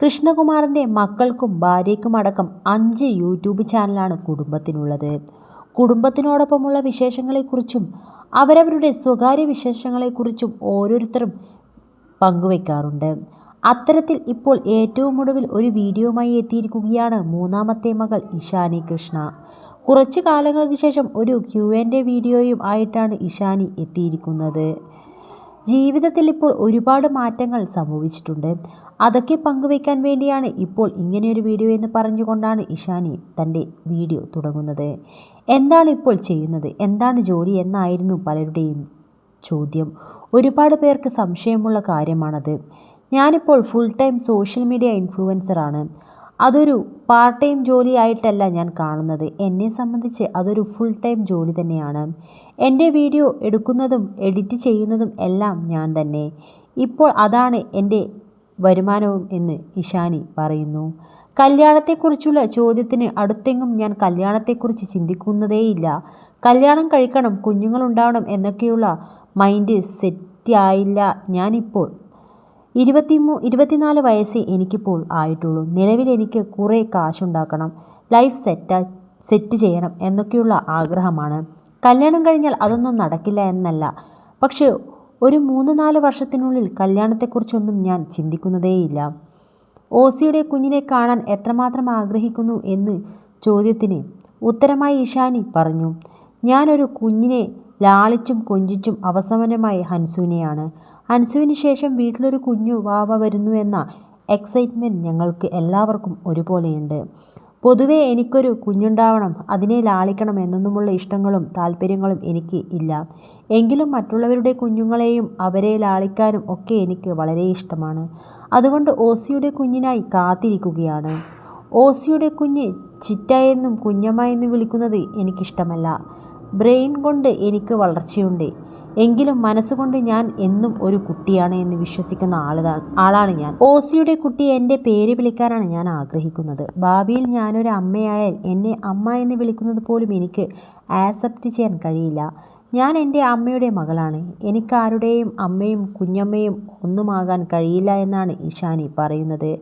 കൃഷ്ണകുമാറിന്റെ മക്കൾക്കും ഭാര്യയ്ക്കും അടക്കം അഞ്ച് യൂട്യൂബ് ചാനലാണ് കുടുംബത്തിനുള്ളത്. കുടുംബത്തിനോടൊപ്പമുള്ള വിശേഷങ്ങളെക്കുറിച്ചും അവരവരുടെ സ്വകാര്യ വിശേഷങ്ങളെക്കുറിച്ചും ഓരോരുത്തരും പങ്കുവയ്ക്കാറുണ്ട് അത്തരത്തിൽ ഇപ്പോൾ ഏറ്റവും ഒടുവിൽ ഒരു വീഡിയോയുമായി എത്തിയിരിക്കുകയാണ് മൂന്നാമത്തെ മകൾ ഇഷാനി കൃഷ്ണ. കുറച്ച് കാലങ്ങൾക്ക് ശേഷം ഒരു ക്യു എന്റെ വീഡിയോയും ആയിട്ടാണ് ഇഷാനി എത്തിയിരിക്കുന്നത്. ജീവിതത്തിൽ ഇപ്പോൾ ഒരുപാട് മാറ്റങ്ങൾ സംഭവിച്ചിട്ടുണ്ട്. അതൊക്കെ പങ്കുവയ്ക്കാൻ വേണ്ടിയാണ് ഇപ്പോൾ ഇങ്ങനെയൊരു വീഡിയോ എന്ന് പറഞ്ഞുകൊണ്ടാണ് ഇഷാനി തന്റെ വീഡിയോ തുടങ്ങുന്നത്. എന്താണ് ഇപ്പോൾ ചെയ്യുന്നത്? എന്താണ് ജോലി എന്നായിരുന്നു പലരുടെയും ചോദ്യം. ഒരുപാട് പേർക്ക് സംശയമുള്ള കാര്യമാണത്. ഞാനിപ്പോൾ ഫുൾ ടൈം സോഷ്യൽ മീഡിയ ഇൻഫ്ലുവൻസറാണ് അതൊരു പാർട്ട് ടൈം ജോലിയായിട്ടല്ല ഞാൻ കാണുന്നത്. എന്നെ സംബന്ധിച്ച് അതൊരു ഫുൾ ടൈം ജോലി തന്നെയാണ്. എന്റെ വീഡിയോ എടുക്കുന്നതും എഡിറ്റ് ചെയ്യുന്നതും എല്ലാം ഞാൻ തന്നെ. ഇപ്പോൾ അതാണ് എന്റെ വരുമാനവും എന്ന് ഇഷാനി പറയുന്നു. കല്യാണത്തെക്കുറിച്ചുള്ള ചോദ്യത്തിന് അടുത്തെങ്ങും ഞാൻ കല്യാണത്തെക്കുറിച്ച് ചിന്തിക്കുന്നതേയില്ല. കല്യാണം കഴിക്കണം കുഞ്ഞുങ്ങളുണ്ടാവണം എന്നൊക്കെയുള്ള മൈൻഡ് സെറ്റായില്ല ഞാനിപ്പോൾ. ഇരുപത്തിമൂ ഇരുപത്തിനാല് വയസ്സേ എനിക്കിപ്പോൾ ആയിട്ടുള്ളൂ. നിലവിൽ എനിക്ക് കുറേ കാശുണ്ടാക്കണം. ലൈഫ് സെറ്റ് സെറ്റ് ചെയ്യണം എന്നൊക്കെയുള്ള ആഗ്രഹമാണ്. കല്യാണം കഴിഞ്ഞാൽ അതൊന്നും നടക്കില്ല എന്നല്ല. പക്ഷേ ഒരു മൂന്ന് നാല് വർഷത്തിനുള്ളിൽ കല്യാണത്തെക്കുറിച്ചൊന്നും ഞാൻ ചിന്തിക്കുന്നതേയില്ല. ഓസിയുടെ കുഞ്ഞിനെ കാണാൻ എത്രമാത്രം ആഗ്രഹിക്കുന്നു എന്ന് ചോദ്യത്തിന് ഉത്തരമായി ഇഷാനി പറഞ്ഞു ഞാനൊരു കുഞ്ഞിനെ ലാളിച്ചും കൊഞ്ചിച്ചും അവസാനമായി ഹൻസുവിനെയാണ്. ഹൻസുവിന് ശേഷം വീട്ടിലൊരു കുഞ്ഞു വാവ വരുന്നു എന്ന എക്സൈറ്റ്മെന്റ് ഞങ്ങൾക്ക് എല്ലാവർക്കും ഒരുപോലെയുണ്ട്. പൊതുവേ എനിക്കൊരു കുഞ്ഞുണ്ടാവണം അതിനെ ലാളിക്കണം എന്നൊന്നുമുള്ള ഇഷ്ടങ്ങളും താല്പര്യങ്ങളും എനിക്ക് ഇല്ല. എങ്കിലും മറ്റുള്ളവരുടെ കുഞ്ഞുങ്ങളെയും അവരെ ലാളിക്കാനും ഒക്കെ എനിക്ക് വളരെ ഇഷ്ടമാണ്. അതുകൊണ്ട് ഓസിയുടെ കുഞ്ഞിനായി കാത്തിരിക്കുകയാണ്. ഓസിയുടെ കുഞ്ഞ് ചിറ്റ എന്നും കുഞ്ഞമ്മ എന്നും വിളിക്കുന്നത് എനിക്കിഷ്ടമല്ല. ബ്രെയിൻ കൊണ്ട് എനിക്ക് വളർച്ചയുണ്ട്. എങ്കിലും മനസ്സുകൊണ്ട് ഞാൻ എന്നും ഒരു കുട്ടിയാണ് എന്ന് വിശ്വസിക്കുന്ന ആളാണ് ആളാണ് ഞാൻ. ഓസിയുടെ കുട്ടി എന്റെ പേര് വിളിക്കാനാണ് ഞാൻ ആഗ്രഹിക്കുന്നത്. ഭാവിയിൽ ഞാനൊരു അമ്മയായാൽ എന്നെ അമ്മ എന്ന് വിളിക്കുന്നത് പോലും എനിക്ക് ആക്സെപ്റ്റ് ചെയ്യാൻ കഴിയില്ല. ഞാൻ എന്റെ അമ്മയുടെ മകളാണ്. എനിക്കാരുടെയും അമ്മയും കുഞ്ഞമ്മയും ഒന്നുമാകാൻ കഴിയില്ല എന്നാണ് ഇഷാനി പറയുന്നത്.